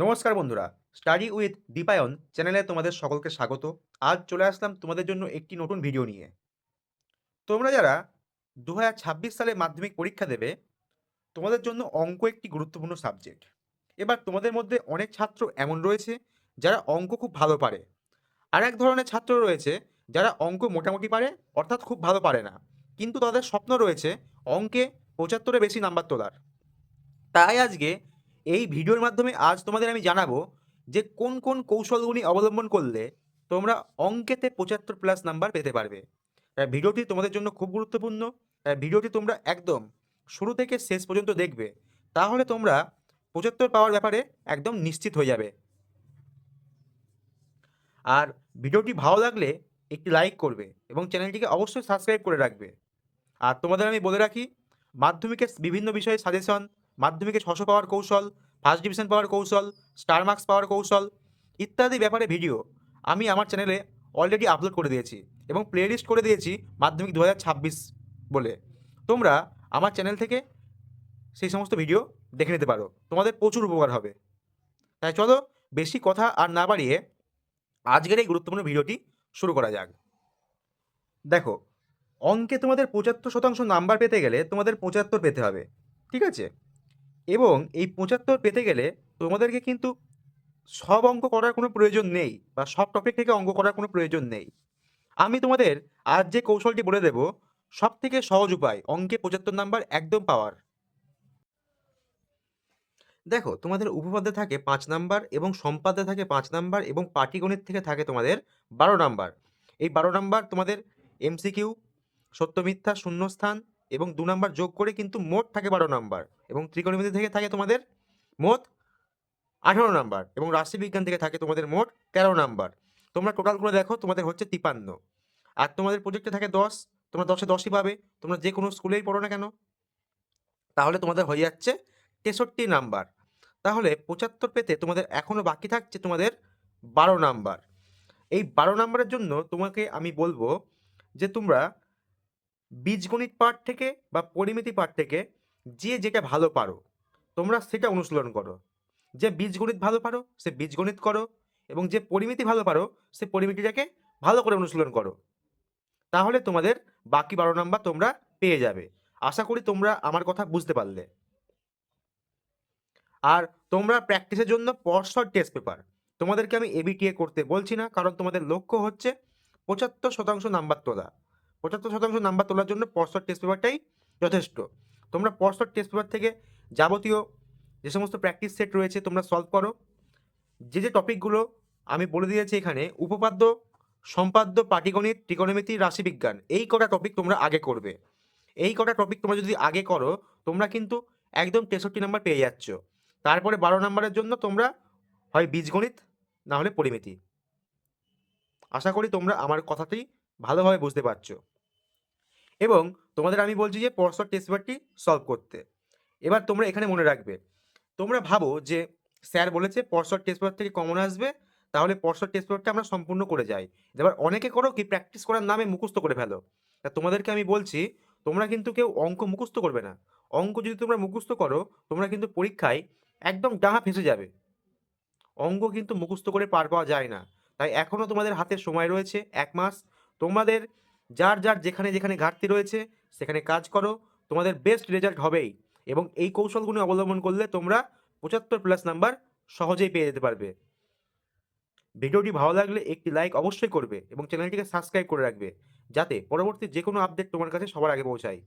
নমস্কার বন্ধুরা। Study with Dipayan চ্যানেলে তোমাদের সকলকে স্বাগত। আজ চলে আসলাম তোমাদের জন্য একটি নতুন ভিডিও নিয়ে। তোমরা যারা দু হাজার ছাব্বিশ সালে মাধ্যমিক পরীক্ষা দেবে, তোমাদের জন্য অঙ্ক একটি গুরুত্বপূর্ণ সাবজেক্ট। এবার তোমাদের মধ্যে অনেক ছাত্র এমন রয়েছে যারা অঙ্ক খুব ভালো পারে। আর এক ধরনের ছাত্র রয়েছে যারা অঙ্ক মোটামুটি পারে, অর্থাৎ খুব ভালো পারে না। কিন্তু তাদের স্বপ্ন রয়েছে অঙ্কে পঁচাত্তরে বেশি নাম্বার তোলার। তাই আজকে এই ভিডিওর মাধ্যমে আজ তোমাদের আমি জানাব যে কোন কোন কৌশলগুলি অবলম্বন করলে তোমরা অঙ্কেতে পঁচাত্তর প্লাস নাম্বার পেতে পারবে। তাই ভিডিওটি তোমাদের জন্য খুব গুরুত্বপূর্ণ। তাই ভিডিওটি তোমরা একদম শুরু থেকে শেষ পর্যন্ত দেখবে। তাহলে তোমরা পঁচাত্তর পাওয়ার ব্যাপারে একদম নিশ্চিত হয়ে যাবে। আর ভিডিওটি ভালো লাগলে একটি লাইক করবে এবং চ্যানেলটিকে অবশ্যই সাবস্ক্রাইব করে রাখবে। আর তোমাদের আমি বলে রাখি, মাধ্যমিকের বিভিন্ন বিষয়ে সাজেশন মাধ্যমিকে ছশো পাওয়ার কৌশল ফার্স্ট ডিভিশন পাওয়ার কৌশল স্টার মার্কস পাওয়ার কৌশল ইত্যাদি ব্যাপারে ভিডিও আমি আমার চ্যানেলে অলরেডি আপলোড করে দিয়েছি এবং প্লেলিস্ট করে দিয়েছি মাধ্যমিক দু হাজার ছাব্বিশ বলে। তোমরা আমার চ্যানেল থেকে সেই সমস্ত ভিডিও দেখে নিতে পারো। তোমাদের প্রচুর উপকার হবে। তাই চলো, বেশি কথা আর না বাড়িয়ে আজকের এই গুরুত্বপূর্ণ ভিডিওটি শুরু করা যাক। দেখো, অঙ্কে তোমাদের পঁচাত্তর শতাংশ নাম্বার পেতে গেলে তোমাদের পঁচাত্তর পেতে হবে। ঠিক আছে? এবং এই পঁচাত্তর পেতে গেলে তোমাদেরকে কিন্তু সব অঙ্ক করার কোনো প্রয়োজন নেই বা সব টপিক থেকে অঙ্ক করার কোনো প্রয়োজন নেই। আমি তোমাদের আজ যে কৌশলটি বলে দেব সব থেকে সহজ উপায়, অঙ্কে পঁচাত্তর নাম্বার একদম পাওয়ার। দেখো, তোমাদের উপপাদ্যে থাকে পাঁচ নাম্বার এবং সম্পাদ্যে থাকে পাঁচ নাম্বার এবং পাটিগণিত থেকে থাকে তোমাদের বারো নাম্বার। এই বারো নাম্বার তোমাদের এমসিকিউ সত্য মিথ্যা, শূন্যস্থান এবং দু নাম্বার যোগ করে কিন্তু মোট থাকে বারো নাম্বার। এবং ত্রিকোণমিতি থেকে থাকে তোমাদের মোট আঠারো নাম্বার এবং রাশিবিজ্ঞান থেকে থাকে তোমাদের মোট তেরো নাম্বার। তোমরা টোটাল করে দেখো, তোমাদের হচ্ছে তিপান্ন। আর তোমাদের প্রজেক্টে থাকে দশ, তোমরা দশে দশই পাবে। তোমরা যে কোনো স্কুলেই পড়ো না কেন? তাহলে তোমাদের হয়ে যাচ্ছে তেষট্টি নাম্বার। তাহলে পঁচাত্তর পেতে তোমাদের এখনও বাকি থাকছে তোমাদের বারো নাম্বার। এই বারো নাম্বারের জন্য তোমাকে আমি বলব যে তোমরা বীজগণিত পাঠ থেকে বা পরিমিতি পাঠ থেকে যে যেটা ভালো পারো, তোমরা সেটা অনুশীলন করো। যে বীজগণিত ভালো পারো, সে বীজগণিত করো এবং যে পরিমিতি ভালো পারো, সে পরিমিতিটাকে ভালো করে অনুশীলন করো। তাহলে তোমাদের বাকি বারো নাম্বার তোমরা পেয়ে যাবে। আশা করি তোমরা আমার কথা বুঝতে পারলে। আর তোমরা প্র্যাকটিসের জন্য পরশর টেস্ট পেপার। তোমাদেরকে আমি এবিটিএ করতে বলছি না, কারণ তোমাদের লক্ষ্য হচ্ছে পঁচাত্তর শতাংশ নাম্বার তোলা। পঁচাত্তর শতাংশ নাম্বার তোলার জন্য পরশর টেস্ট পেপারটাই যথেষ্ট। তোমরা পরশর টেস্ট পেপার থেকে যাবতীয় যে সমস্ত প্র্যাকটিস সেট রয়েছে তোমরা সলভ করো। যে যে টপিকগুলো আমি বলে দিয়েছি এখানে, উপপাদ্য, সম্পাদ্য, পাটিগণিত ত্রিকোণমিতি রাশিবিজ্ঞান, এই কটা টপিক তোমরা আগে করবে। এই কটা টপিক তোমরা যদি আগে করো, তোমরা কিন্তু একদম তেষট্টি নাম্বার পেয়ে যাচ্ছ। তারপরে বারো নাম্বারের জন্য তোমরা হয় বীজগণিত, না হলে পরিমিতি। আশা করি তোমরা আমার কথাটি ভালোভাবে বুঝতে পারছ। এবং তোমাদের আমি বলছি যে পরশর টেস্ট পেপারটি সলভ করতে। এবার তোমরা এখানে মনে রাখবে, তোমরা ভাবো যে স্যার বলেছে পরশর টেস্ট পেপার থেকে কমন আসবে, তাহলে পরশর টেস্ট পেপারটা আমরা সম্পূর্ণ করে যাই। এবার অনেকে করো কি প্র্যাকটিস করার নামে মুখস্থ করে ফেলো। তা তোমাদেরকে আমি বলছি, তোমরা কিন্তু কেউ অঙ্ক মুখস্থ করবে না। অঙ্ক যদি তোমরা মুখস্থ করো, তোমরা কিন্তু পরীক্ষায় একদম ডাহা ফেঁসে যাবে। অঙ্ক কিন্তু মুখস্থ করে পার পাওয়া যায় না। তাই এখনও তোমাদের হাতে সময় রয়েছে, এক মাস। তোমাদের যার যার যেখানে যেখানে ঘাটতি রয়েছে, সেখানে কাজ করো। তোমাদের বেস্ট রেজাল্ট হবেই। এবং এই কৌশলগুলি অবলম্বন করলে তোমরা পঁচাত্তর প্লাস নাম্বার সহজেই পেয়ে যেতে পারবে। ভিডিওটি ভালো লাগলে একটি লাইক অবশ্যই করবে এবং চ্যানেলটিকে সাবস্ক্রাইব করে রাখবে। যাতে পরবর্তী যে কোনো আপডেট তোমার কাছে সবার আগে পৌঁছায়।